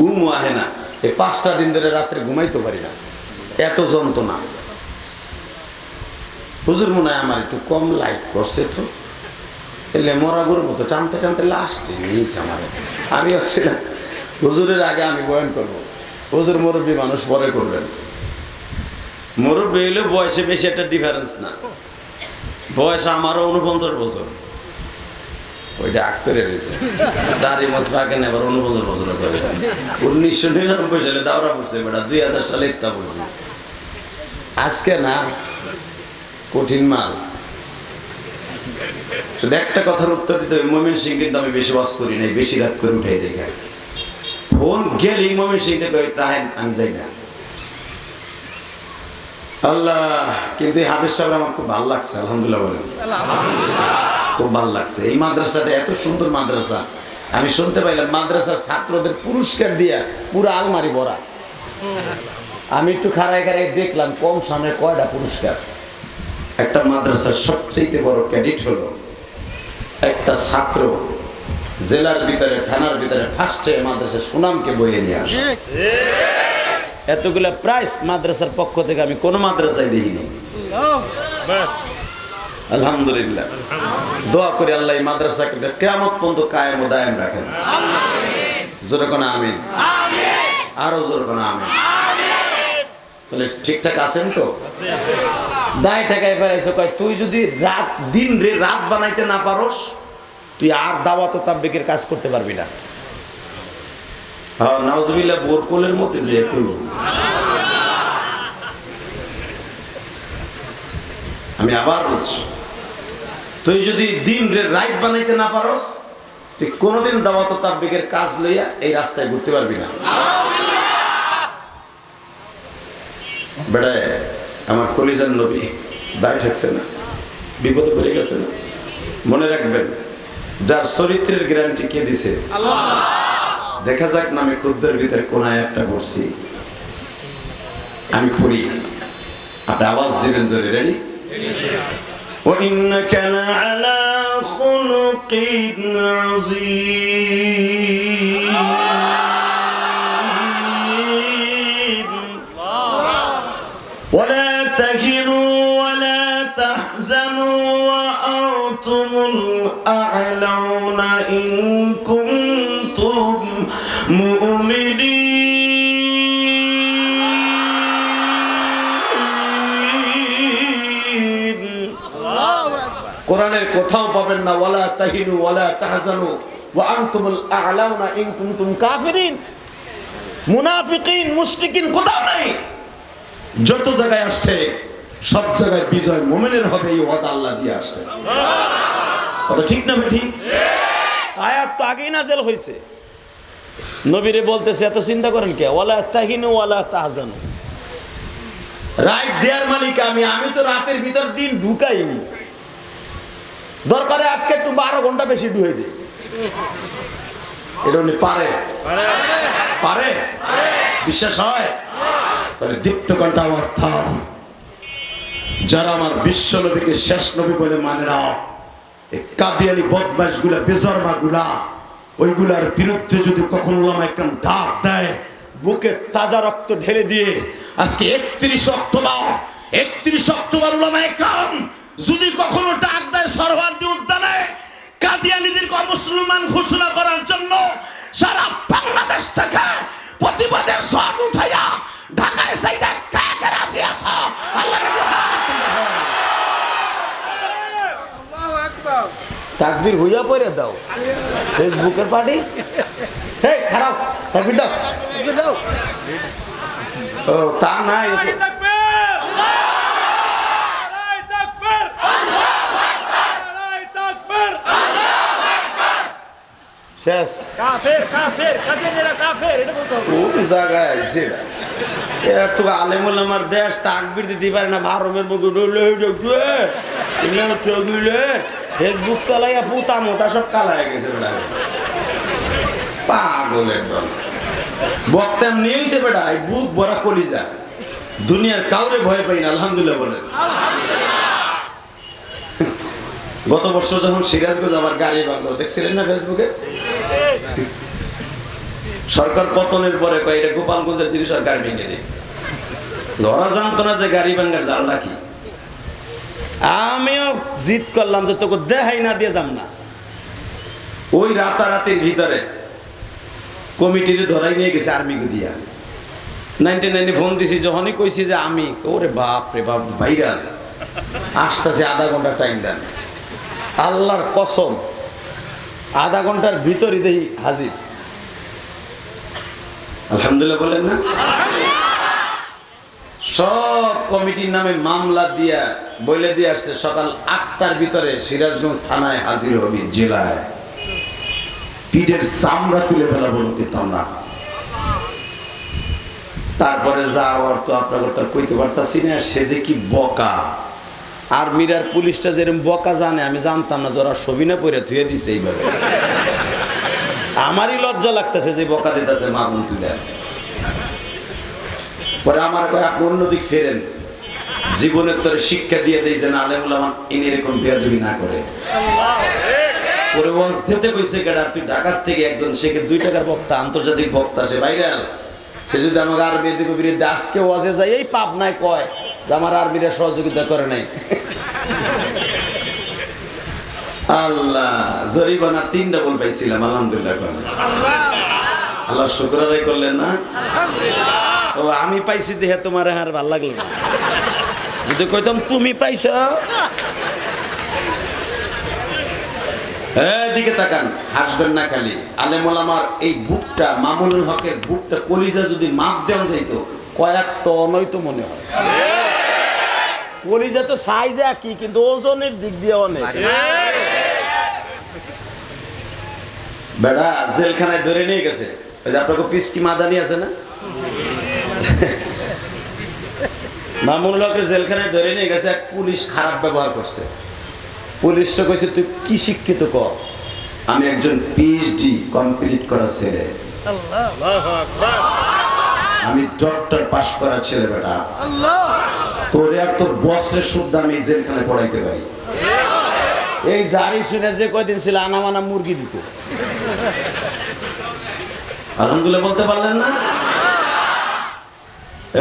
ঘুমও আহে না। এই পাঁচটা দিন ধরে রাত্রে ঘুমাইতে পারি না। এত যন্ত্রণা। হুজুর মনে হয় আমার একটু কম লাইক করছে তো। এলে মরা গরুর মতো টানতে টানতে লাস্টে নিয়েছে আমার। আমি ভাবছিলাম, হুজুরের আগে আমি বয়ান করব। হুজুর মুরব্বী মানুষ পরে করবেন। মুরব্বী হইলে বয়সে বেশি একটা ডিফারেন্স না। বয়স আমারও উনপঞ্চাশ বছর। ওইটা দাড়ি উনপঞ্চাশ বছর করে। উনিশশো নিরানব্বই সালে দাওরা পড়ছে, বেটা। দুই হাজার সালে পড়ছে। আজকে না, কঠিন মাল। শুধু একটা কথার উত্তর দিতে হবে, মমিন সিং কিন্তু আমি বেশি বাস করি নাই, বেশি রাত করে উঠাই দেখা ফোন গেলেই মমিন সিং থেকে রাহেন, আমি যাই না। আল্লাহ, কিন্তু এই হাফিজ সাহেব আমার খুব ভালো লাগছে, আলহামদুলিল্লাহ বলেন। খুব ভালো লাগছে। এই মাদ্রাসাটা এত সুন্দর মাদ্রাসা। আমি শুনতে পাইলাম মাদ্রাসার ছাত্রদের পুরস্কার দিয়া পুরো আলমারি ভরা। আমি একটু খাড়ায় খাড়ায় দেখলাম কম সামনে কয়টা পুরস্কার। একটা মাদ্রাসার সবচেয়ে বড় ক্যাডিট হলো একটা ছাত্র জেলার ভিতরে, থানার ভিতরে ফার্স্টে মাদ্রাসার সুনামকে বইয়ে নিয়ে আসে। এতগুলা প্রাইস মাদ্রাসার পক্ষ থেকে আমি কোনো মাদ্রাসায় দেখিনি আলহামদুলিল্লাহ। দোয়া করে আল্লাহ এই মাদ্রাসাকে কেমন পর্যন্ত কায়েম ও দায়েম রাখেন। জোরে কোনো আমিন? আরও জোরে কোনো আমিন? তাহলে ঠিকঠাক আছেন তো? দায় ঠেকায় ফেরাইছো কয় তুই যদি রাত দিন রে রাত বানাইতে না পারোস তুই আর দাওয়াত ও তাবলিকের কাজ করতে পারবি না। হ্যাঁ নাউজবিল্লাহ বোরকোলের মধ্যে যে একটু আমি আবার বলছি তুই যদি দিন রে রাত বানাইতে না পারোস, তুই কোনোদিন দাওয়াত ও তাবলিকের কাজ লইয়া এই রাস্তায় ঘুরতে পারবি না। বেড়ায়, আমার কলিজার নবী দায় থাকছে না, বিপদে পড়ে গেছে না। মনে রাখবেন, যার চরিত্রের গ্যারান্টি কে দিছে? দেখা যাক না আমি ক্ষুদ্রের ভিতরে কোন একটা করছি আমি করি আপনি আওয়াজ দিবেন জোরে, রেডি? وإنك لعلى خلق عظيم. ولا تهنوا ولا تحزنوا وأنتم الأعلون إن كنتم কোরআনের কোথাও পাবেন না, ওয়ালা তাহিনু, ওয়ালা তাহজানু, ওয়া আনতুমুল আ'লাউনা ইন কুনতুম কাফিরিন। মুনাফিকিন, মুশরিকিন কোথাও নাই। যত জায়গায় আসছে, সব জায়গায় বিজয় মোমেনের হবে, এই ওয়াদা আল্লাহ দিয়ে আসছে। কথা ঠিক না ঠিক আয়াত তো আগেই নাজেল হয়েছে। নবীরে বলতেছে, এত চিন্তা করেন কে? ওয়ালা তাহিনু, ওয়ালা তাহজানু। রাত দেয়ার মালিক আমি আমি তো রাতের ভিতর দিন ঢুকাইনি। দরকারে আজকে একটু বারো ঘণ্টা বেশি ডুয়ে দিই এটা উনি পারে। পারে? বিশ্বাস হয়? তাহলে দীপ্ত ঘণ্টা অবস্থা যারা আমার বিশ্ব নবীকে শেষ নবী বলে মানে না এই কাদিয়ানি বদমাসগুলা বেজরমা গুলা ওইগুলার বিরুদ্ধে যদি কখনো একটা ডাক দেয়, বুকে তাজা রক্ত ঢেলে দিয়ে, আজকে একত্রিশ অক্টোবর একত্রিশ অক্টোবর ওলামা একরাম, যদি কখনো ডাক দেয় সরওয়ার্দী উদ্যানে কাদিয়ানিদেরকে মুসলমান ঘোষণা করার জন্য সারা বাংলাদেশ থেকে প্রতিবাদের সব উঠাইয়া ঢাকায় যাইতে তাকবির হইয়া পরে দাও। ফেসবুকের পার্টি? হে খারাপ। তাকবির দাও। ও, তা নাই এ তো- শেষ কোন জায়গায় আছে এত আলেমুল আমার দেশ তাকবির দিতে পারে না ভারমের মুখে ফেসবুক চালাইয়া পুতা মোটা সব কালায় গেছে বেটা পাগলের দল বক্তাম নিয়েছে বেটা এই বুক ভরা কলিজা দুনিয়ার কাউরে ভয় পাই না আলহামদুলিল্লাহ বলেন গত বছর যখন সিরাজগঞ্জ আমার গাড়ি বাংলো দেখছিলেন না ফেসবুকে সরকার পতনের পরে কয়, এটা গোপালগঞ্জের আর গাড়ি ভেঙে দেয়। ধরা জানতো না যে গাড়ি ভাঙ্গার জাল নাকি? আমিও জিদ করলাম যে তোকে দেখাই না দিয়ে যাম না। ওই রাতারাতির ভিতরে কমিটির ধরাই নিয়ে গেছে আর্মি দিয়া নাইনটি নাইনে ফোন দিছি, যখনই কইছি যে আমি, ওরে বাপ রে বাপ, ভাইরাল। আসতেছে আধা ঘণ্টা টাইম দেন। আল্লাহর কসম আধা ঘণ্টার ভিতরই দেই হাজির। আলহামদুলিল্লাহ বলেন না। সব কমিটির নামে মামলা দিয়া বলে দিয়ে আসছে সকাল আটটার ভিতরে সিরাজগঞ্জ থানায় হাজির হবি জেলায়। পিঠের চামড়া তুলে ফেলা বলো কিন্তু না। তারপরে যাওয়ার তো তো আর কইতে পারতাছি না সে যে কি বকা। আর মিরার পুলিশটা যেরকম বকা জানে, আমি জানতাম না যারা সবিনা পরে থুয়ে দিছে এইভাবে। আমারই লজ্জা লাগতেছে যে বকা দিতেছে মাগুন তুলে পরে আমার কয় অন্যদিক ফেরেন। জীবনের তোর শিক্ষা দিয়ে দেয় যে না আলেমুল আমার ইনি এরকম বেয়াদবি না করে। পরে ওয়াজ কইছে কেডা তুই ঢাকার থেকে একজন, সে দুই টাকার বক্তা, আন্তর্জাতিক বক্তা সে, ভাইরাল। সে যদি আমাকে আরবির দিকে বিরুদ্ধে আজকে ওয়াজে যায়, এই পাপ নাই কয়। আমার আরবিরা সহযোগিতা করে নাই। আল্লাহ জরিমানা তিন ডবল পাইছিলাম আলহামদুলিল্লাহ আল্লাহ শুক্র আদায় করলেন না? ও আমি পাইছি দেহে তোমার আর ভালো লাগল যদি কইতাম তুমি পাইছ? দিকে তাকান হাসবেন না খালি। আলেমুল আমার এই বুকটা মামুনুল হকের বুকটা কলিজা যদি মাপ দেওয়া যাইতো কয়েক টন হয়তো মনে হয়। কলিজা তো সাইজ একই কিন্তু ওজনের দিক দিয়ে অনেক। বেড়া জেলখানায় ধরে নিয়ে গেছে। ওই যে আপনাকে পিসকি মাদানি আছে না? মামুনুল হকের জেলখানায় ধরে নিয়ে গেছে এক পুলিশ খারাপ ব্যবহার করছে। পুলিশটা কইছে তুই কি শিক্ষিত কর আমি একজন পিএইচডি কমপ্লিট করা ছেলে। আমি ডক্টর পাশ করা ছেলে বেটা। তোরে আর তোর বসের শুদ্ধ আমি এই জেলখানে পড়াইতে পারি। এই জারি শুনে যে কয়দিন ছিল আনামানা মুরগি দিত। আলহামদুলিল্লাহ বলতে পারলেন না?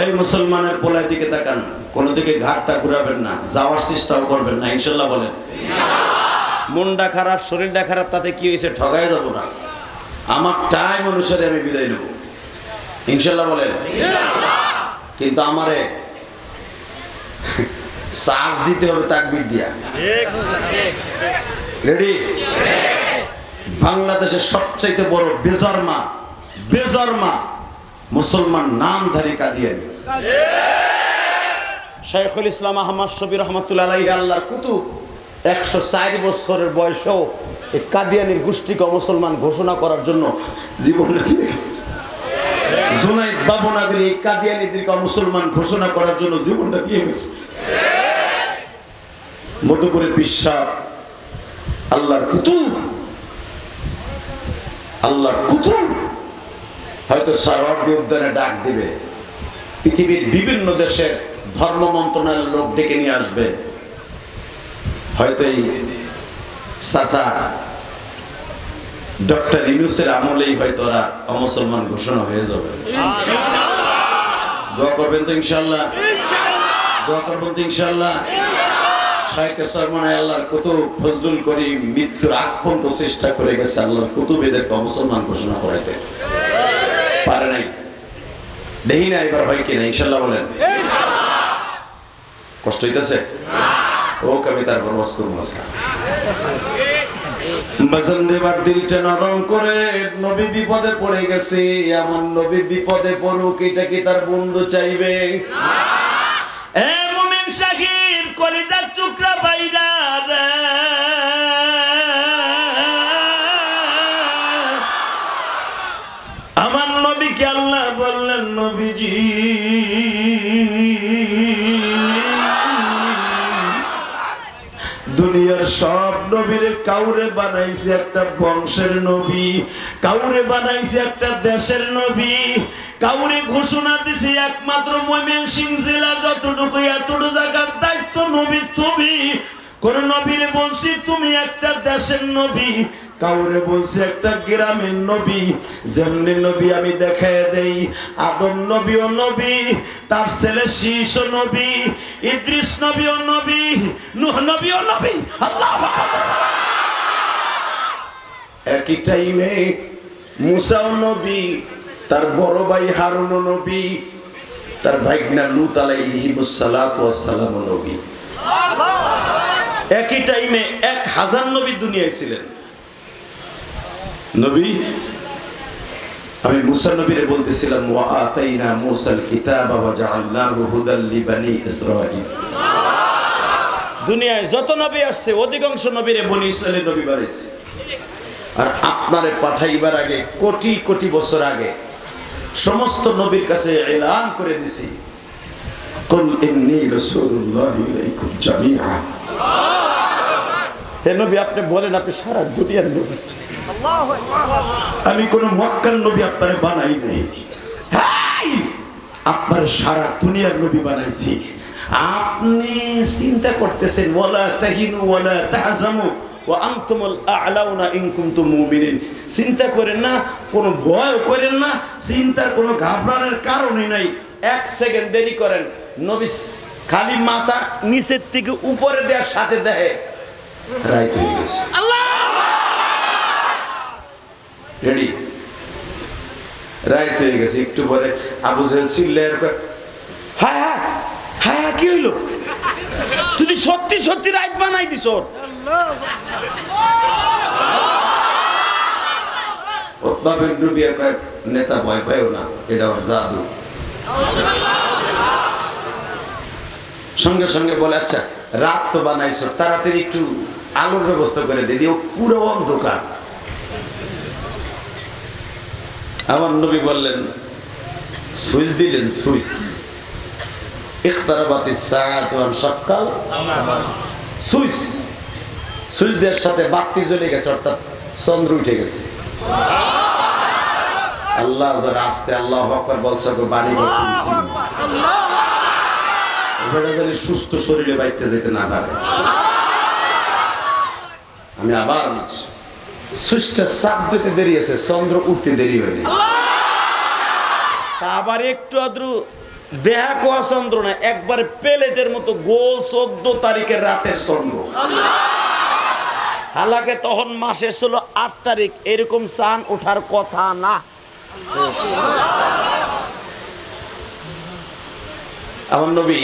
এই মুসলমানের পোলার দিকে তাকান কোনো দিকে ঘাটটা ঘুরাবেন না যাওয়ার চেষ্টাও করবেন না ইনশাল্লাহ বলেন। মনটা খারাপ শরীরটা খারাপ তাতে কি হয়েছে? ঠগায় যাব না। আমার টাইম অনুসারে আমি বিদায় নেব। ইনশাল্লাহ বলেন। কিন্তু আমারে চার্জ দিতে হবে তাকবির দিয়া। ঠিক। রেডি বাংলাদেশের সবচাইতে বড় বেজর্মা বেজর্মা মুসলমান নাম নামধারী কাদিয়ানি শেখুল ইসলাম আহমদ শবির রহমতুল্লাহ আলাইহি আল্লাহর কুতুব একশো চার বছরের বয়সেও এই কাদিয়ানির গোষ্ঠীকে মুসলমান ঘোষণা করার জন্য জীবন দিয়ে। জুনাইদ কাদিয়ানিদেরকে মুসলমান ঘোষণা করার জন্য জীবনটা দিয়ে গেছে। মধুপুরের বিশ্বাস আল্লাহর কুতুব আল্লাহর কুতুব। হয়তো সরহদ্দি উদ্যানে ডাক দিবে। পৃথিবীর বিভিন্ন দেশের ধর্ম মন্ত্রণালয়ের লোক ডেকে নিয়ে আসবে। হয়তো এই চাচা ডক্টর ইনুসের আমলেই হয়তো ওরা অমুসলমান ঘোষণা হয়ে যাবে। দোয়া করবেন তো ইনশাল্লাহ দোয়া করবেন তো ইনশাল্লাহ শাহেক সরমনে আল্লাহর কুতুব ফজলুল করিম মৃত্যুর আগ পর্যন্ত চেষ্টা করে গেছে আল্লাহর কুতুব এদেরকে মুসলমান ঘোষণা করাইতে। পারে নাই। দেখি না এবার হয় কিনা ইনশাল্লাহ বলেন। কষ্ট হইতেছে? ও, আমি তারপর বস করব আজকে দিলটা নরম করে নবী বিপদে পড়ে গেছে। এমন নবী বিপদে পড়ুক এটা কি তার বন্ধু চাইবে? এ মুমিন শাহির কলিজার টুকরা বাইরা আমার নবীকে আল্লাহ বললেন নবীজি সব নবীর কাউরে বানাইছে একটা বংশের নবী, কাউরে বানাইছে একটা দেশের নবী, কাউরে ঘোষণা দিছে একমাত্র ময়মেন সিং জেলা যতটুকু, এতটুকু জায়গার দায়িত্ব নবী তুমি। কোন নবীর বলছি, তুমি একটা দেশের নবী কাউরে বলছে একটা গ্রামের নবী যেমনি নবী আমি দেখায় দেই আদম নবীও নবী তার ছেলে শীষ নবী ইদ্রিস নবীও নবী নুহ নবীও নবী আল্লাহ একই টাইমে মুসাও নবী তার বড় ভাই হারুন নবী তার ভাইগনা লুত আলাইহিমুসালাম নবী। একই টাইমে এক হাজার নবী দুনিয়ায় ছিলেন। নবী, আমি মুসা নবীরে বলতেছিলাম, ওয়া আতাইনা মুসাল কিতাব ওয়া জাআলনাহু হুদাল লিবানি ইসরাঈল। দুনিয়ায় যত নবী আসছে, অধিকাংশ নবীরে বনি নবী আর আপনারে পাঠাইবার আগে, কোটি কোটি বছর আগে, সমস্ত নবীর কাছে এলান করে দিছি। কুল ইন্নী রাসূলুল্লাহি ইলাইকুম জামিআ। হে নবী, আপনি বলেন, আপনি সারা দুনিয়ার নবী। আমি কোন মক্কার নবী আপনারে বানাই নাই। আপনার সারা দুনিয়ার নবী বানাইছি। আপনি চিন্তা করতেছেন ওয়ালা তাহিনু ওয়ালা চিন্তা করেন না কোনো ভয় করেন না চিন্তার কোনো ঘাবড়ানোর কারণই নাই। এক সেকেন্ড দেরি করেন নবী খালি মাথা নিচের থেকে উপরে দেওয়ার সাথে দেয় রাইত হয়ে গেছে। রেডি রাইত হয়ে গেছে, একটু পরে আবু জাহেল চিল্লে হ্যাঁ হ্যাঁ হ্যাঁ হ্যাঁ কি হইল? তুই সত্যি সত্যি রাইত বানাই ডুবি নেতা ভয় পায়ও না, এটা ওর জাদু। সঙ্গে সঙ্গে বলে আচ্ছা রাত তো বানাইছ, তাড়াতাড়ি একটু আলোর ব্যবস্থা করে দিদি ও পুরো অন্ধকার। আমার নবী বললেন সুইচ দিলেন সুইচ। ইখতারাবাতি সাআত ওয়ান শাক্কাল। সুইচ। সুইচ দেওয়ার সাথে বাতি জ্বলে গেছে অর্থাৎ চন্দ্র উঠে গেছে। আল্লাহ যারা আসতে আল্লাহ আকবার বলছে গো বাড়ি তুলছি এবারে সুস্থ শরীরে বাইতে যেতে না পারে। আমি আবার বলছি সুইচটা চাপ দিতে দেরি আছে চন্দ্র উঠতে দেরি হয়নি। তা আবার একটু আদ্রু বেহা কোয়া চন্দ্র না একবার প্লেটের মতো গোল চোদ্দ তারিখের রাতের চন্দ্র। হালাকে তখন মাসের ছিল আট তারিখ এরকম চান ওঠার কথা না। আমার নবী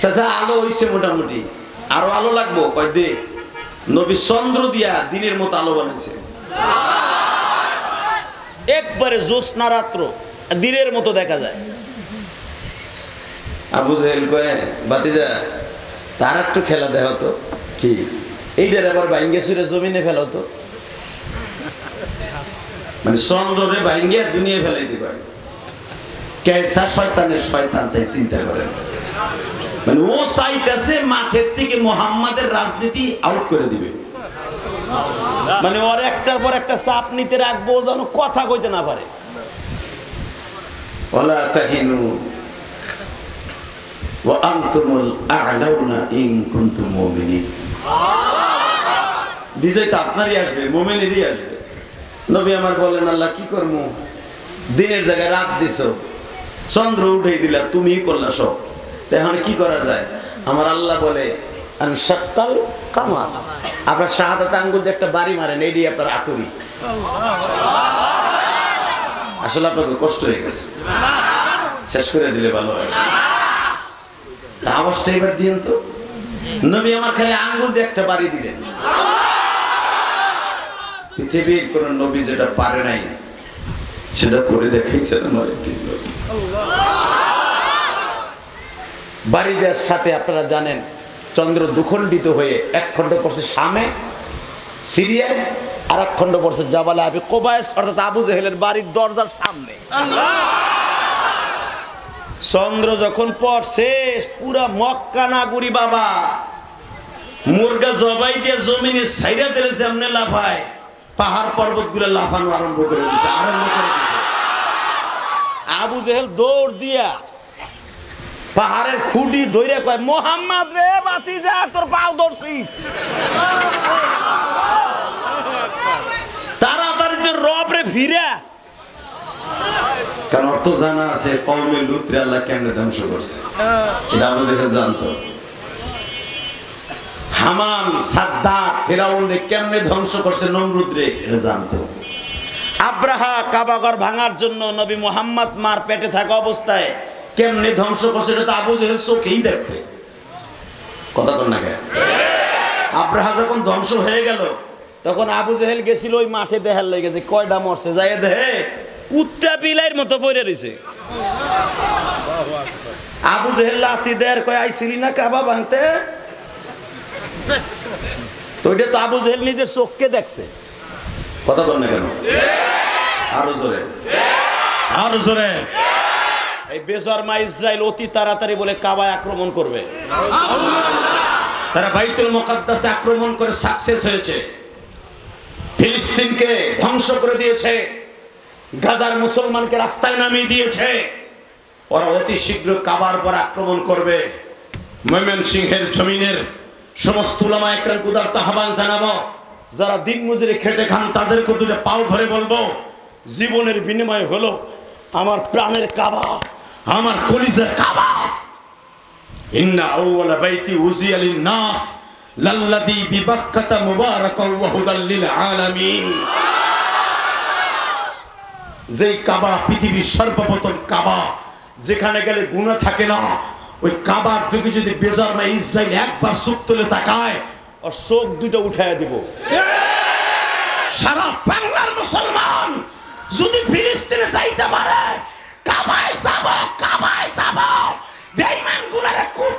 চাচা আলো হইছে মোটামুটি। আরও আলো লাগবো? কয় দে। নবী চন্দ্র দিয়া দিনের মতো আলো বানাইছে। একবারে জ্যোৎস্না রাত্র, দিনের মতো দেখা যায়। আবু জাহেল কয়ে বাতিজা তার একটু খেলা দেওয়া তো। কি? এইটার আবার বাইঙ্গে সুরে জমিনে ফেলো তো। মানে চন্দ্রে বাইঙ্গে দুনিয়া ফেলাইতে পারে কেসা শয়তানের শয়তান তাই চিন্তা করেন মানে ও চাইতেছে মাঠের থেকে মোহাম্মদের রাজনীতি আউট করে দিবে। মানে ওর একটার পর একটা চাপ নিতে রাখব যেন কথা কইতে না পারে। ওলা তাহিনু ওয়া আনতুমুল আ'লাউনা ইন কুনতুম মুমিনিন। বিজয় তো আপনারই আসবে মোমেনেরই আসবে। নবী আমার বলেন আল্লাহ কি করব দিনের জায়গায় রাত দিছ চন্দ্র উঠেই দিলা তুমিই করলা সব। এখন কি করা যায়? আমার আল্লাহ বলে, আন সকাল কামাল। আপনার শাহাদাত আঙ্গুল দিয়ে একটা বাড়ি মারেন এইটি আপনার আতুরি। আসলে আপনাকে কষ্ট হয়ে গেছে। শেষ করে দিলে ভালো হয়। আওয়াজটা এবার দিয়েন তো। নবী আমার খালি আঙ্গুল দিয়ে একটা বাড়ি দিলেন। পৃথিবীর কোন নবী যেটা পারে নাই, সেটা করে দেখাইছেন আমার একদিন নবী। বাড়ি দেওয়ার সাথে আপনারা জানেন, চন্দ্র দুখণ্ডিত হয়ে এক খণ্ড পড়ছে সামে সিরিয়ায় আর এক খণ্ড পড়ছে জাবালে আবি কোবায়স, অর্থাৎ আবু জেহেলের বাড়ির দরজার সামনে চন্দ্র যখন পড়ছে, পুরা মক্কা নাগুরি বাবা, মুরগা জবাই দিয়ে জমিনে সাইরা দিলে যেমনে লাফায়, পাহাড় পর্বতগুলো লাফানো আরম্ভ করে দিছে, আরম্ভ করে দিছে আবু জেহেল দৌড় দিয়া পাহাড়ের খুঁটি ধরে কয়, মোহাম্মদ রে বাতি যা, তোর পাও দর্শি রব রে ফিরা। কারণ অর্থ জানা আছে কমে লুত্রে আল্লাহ কেমনে ধ্বংস করছে। এটা আমরা যেখানে জানতো। হামান সাদ্দাত ফেরাউনরে কেমনে ধ্বংস করছে নমরুদ্রে এটা জানতো। আব্রাহা কাবাগর ভাঙার জন্য নবী মোহাম্মদ মার পেটে থাকা অবস্থায় কেমনে ধ্বংস করছে এটা তো আবু জেহেল চোখেই দেখছে। কথা কর না আব্রাহা যখন ধ্বংস হয়ে গেল, তখন আবু জেহেল গেছিল ওই মাঠে দেখার লেগে যে কয়টা মরছে যাই দেহে কুত্তা পিলাইয়ের মতো পড়ে রয়েছে আবু জেহেল লাথি দেয়ার কয়, আইছিলি না কাবা ভাঙতে? তো এটা তো আবু জেহেল নিজের চোখকে দেখছে। কথা কর না কেন? আরও জোরে। আরও জোরে। এই বেজরমা ইসরায়েল অতি তাড়াতাড়ি বলে কাবায় আক্রমণ করবে। তারা বাইতুল মোকাদ্দাসে আক্রমণ করে সাকসেস হয়েছে। ফিলিস্তিনকে ধ্বংস করে দিয়েছে। গাজার মুসলমানকে রাস্তায় নামিয়ে দিয়েছে। ওরা অতি শীঘ্র কাবার পর আক্রমণ করবে। ময়মন সিংহের জমিনের সমস্ত উলামা একরাম উদারত আহ্বান জানাব। যারা দিন মজুরি খেটে খান, তাদেরকে দুটো পাও ধরে বলব, জীবনের বিনিময় হলো আমার প্রাণের কাবা। আমার কলিজার কাবা। ইন্না আউয়াল বাইতি উজিয়া লিন নাস লাল্লাযী বিবাক্কাতা মুবারাকাও ওয়া হুদাল লিল আলামিন যেই কাবা, পৃথিবীর সর্বপ্রথম কাবা, যেখানে গেলে গুণা থাকে না, ওই কাবার দিকে যদি বেজারমা ইসরাইল একবার চোখ তুলে তাকায় আর চোখ দুটো উঠায় দেব। সারা বাংলার মুসলমান যদি ফিলিস্তিনে যাইতে পারে para